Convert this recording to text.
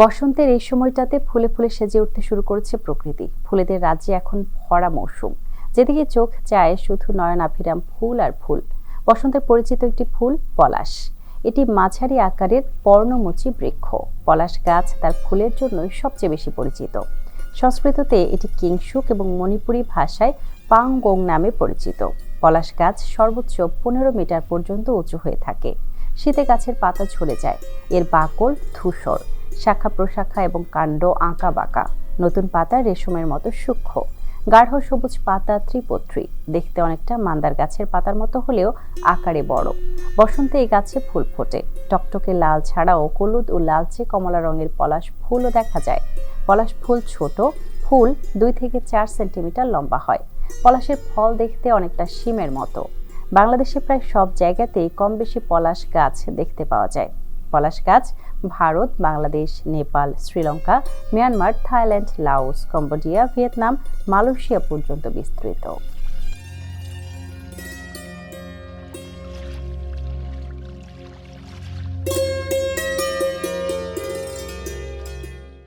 বসন্তের এই সময়টাতে ফুলে ফুলে সেজে উঠতে শুরু করেছে প্রকৃতি। ফুলেদের রাজ্যে এখন ভরা মৌসুম। যেদিকে চোখ চায় শুধু নয়নাভিরাম ফুল আর ফুল। বসন্তের পরিচিত একটি ফুল, পলাশ। এটি মাঝারি আকারের পর্ণমোচী বৃক্ষ। পলাশ গাছ তার ফুলের জন্যই সবচেয়ে বেশি পরিচিত। সংস্কৃততে এটি কিংসুক এবং মণিপুরী ভাষায় পাংগং নামে পরিচিত। পলাশ গাছ সর্বোচ্চ পনেরো মিটার পর্যন্ত উঁচু হয়ে থাকে। শীতে গাছের পাতা ঝরে যায়। এর বাকল ধূসর। শাখা প্রশাখা এবং কাণ্ড আঁকা বাঁকা। নতুন পাতা রেশমের মতো সূক্ষ্ম। গাঢ় সবুজ পাতা ত্রিপত্রী। দেখতে অনেকটা মান্দার গাছের পাতার মতো হলেও আকারে বড়। বসন্তে এই গাছে ফুল ফোটে। টকটকে লাল ছাড়াও হলুদ ও লালচে কমলা রঙের পলাশ ফুলও দেখা যায়। পলাশ ফুল ছোট, ফুল দুই থেকে চার সেন্টিমিটার লম্বা হয়। পলাশের ফল দেখতে অনেকটা শিমের মতো। বাংলাদেশে প্রায় সব জায়গাতেই কম বেশি পলাশ গাছ দেখতে পাওয়া যায়। পলাশ গাছ Bharat Bangladesh Nepal Sri Lanka Myanmar Thailand Laos Cambodia Vietnam Malaysia পর্যন্ত বিস্তৃত।